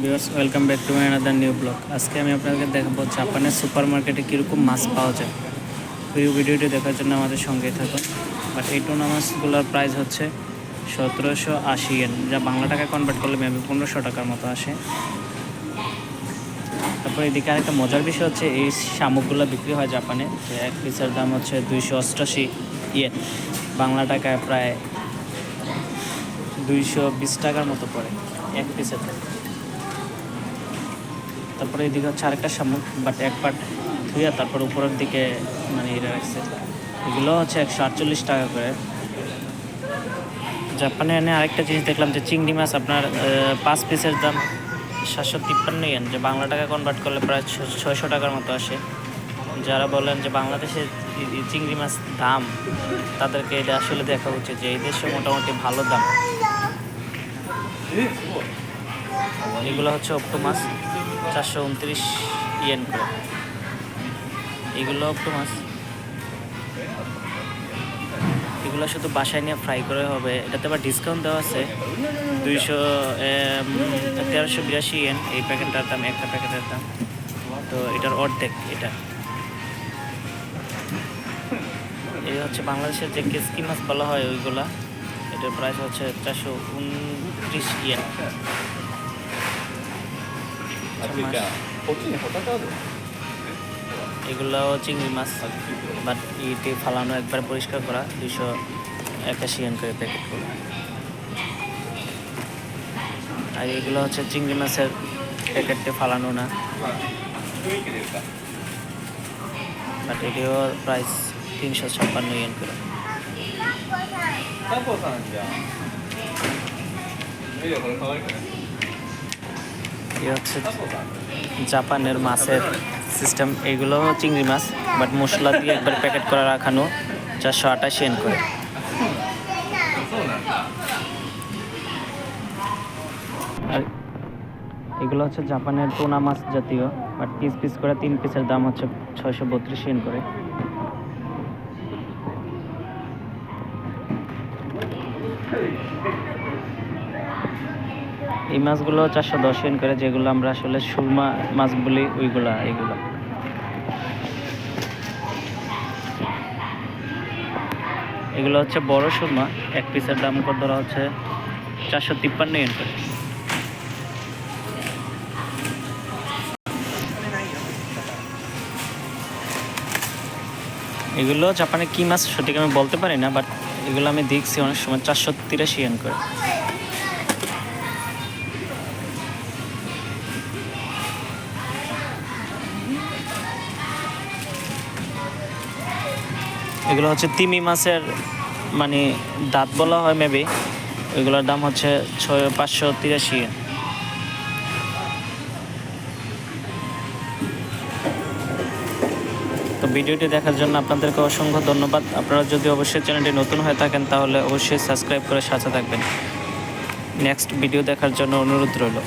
Viewers welcome back to my another new blog আজকে আমি আপনাদের দেখাবো জাপানের সুপার মার্কেটে কীরকম মাছ পাওয়া যায়। পুরো ভিডিওটি দেখার জন্য আমাদের সঙ্গেই থাকুন। বাট এই টুনা মাছগুলোর প্রাইস হচ্ছে সতেরোশো আশি এন যা বাংলা টাকা কনভার্ট করলে মেবি পনেরোশো টাকার মতো আসে। তারপর এদিকে আরেকটা মজার বিষয় হচ্ছে এই শামুকগুলো বিক্রি হয় জাপানে, যে এক পিসের দাম হচ্ছে দুইশো অষ্টাশি ইয়েন বাংলা টাকায় প্রায় দুইশো বিশ টাকার মতো পড়ে এক পিসের দাম তারপরে এদিকে হচ্ছে আরেকটা শামুক বাট এক পাট ধুয়ে তারপর উপরের দিকে মানে এটা রাখছে। এগুলো হচ্ছে একশো আটচল্লিশ টাকা করে। জাপানে এনে আরেকটা জিনিস দেখলাম যে চিংড়ি মাছ আপনার পাঁচ পিসের দাম সাতশো তিপ্পান্ন ইয়েন যে বাংলা টাকা কনভার্ট করলে প্রায় ছয়শো টাকার মতো আসে। যারা বলেন যে বাংলাদেশে চিংড়ি মাছ দাম, তাদেরকে এটা আসলে দেখা উচিত যে এই দেশে মোটামুটি ভালো দাম। এগুলো হচ্ছে অক্টো মাছ। চারশো উনত্রিশ ইয়েন করে। এগুলো মাছ। এগুলো শুধু বাসায় নিয়ে ফ্রাই করে হবে। এটাতে আবার ডিসকাউন্ট দেওয়া আছে। দুইশো তেরোশো বিরাশি ইয়েন। এই প্যাকেটটার দাম, একটা প্যাকেটের দাম। তো এটার অর্ধেক এটা। এই হচ্ছে বাংলাদেশের যে কেসকি মাছ বলা হয় ওইগুলা। এটার প্রাইস হচ্ছে চারশো উনত্রিশ ইয়েন। আচ্ছা, আচ্ছা। এগুলো চিংড়ি মাছ বাট ইটি ফালানো একবার পরিষ্কার করা দুশো একাশি এন করে প্যাকেট করে। আর এগুলো হচ্ছে চিংড়ি মাছের প্যাকেটটি ফালানো না। বাট এটিও প্রাইস তিনশো ছাপ্পান্ন ইয়েন করে। হচ্ছে জাপানের মাছের সিস্টেম এগুলো চিংড়ি মাছ বাট মশলা দিয়ে একবার প্যাকেট করে রাখানো চারশো আটাশ এন করে আর এগুলো হচ্ছে জাপানের টোনা মাছ জাতীয় বাট পিস পিস করে তিন পিসের দাম হচ্ছে ছয়শো বত্রিশ এন করে Hey! এই মাছগুলো চারশো দশ ইয়েন করে, যেগুলো আমরা আসলে সুরমা মাছ বলি, ওইগুলা, এইগুলো। এগুলো হচ্ছে বড় সুরমা, এক পিসের দাম কত ধরা হচ্ছে? চারশো তিপ্পান্ন ইয়েন করে। এগুলো জাপানে কি মাছ, সঠিক আমি বলতে পারি না বাট এগুলো আমি দেখছি অনেক সময়, চারশো তিরাশি এন করে। এগুলো হচ্ছে তিমি মাছের মানে দাঁত বলা হয় মেবি ওইগুলোর দাম হচ্ছে ছয়, পাঁচশো তিরাশি। তো ভিডিওটি দেখার জন্য আপনাদেরকে অসংখ্য ধন্যবাদ। আপনারা যদি অবশ্যই চ্যানেলটি নতুন হয়ে থাকেন, তাহলে অবশ্যই সাবস্ক্রাইব করে সাথে থাকবেন। নেক্সট ভিডিও দেখার জন্য অনুরোধ রইল।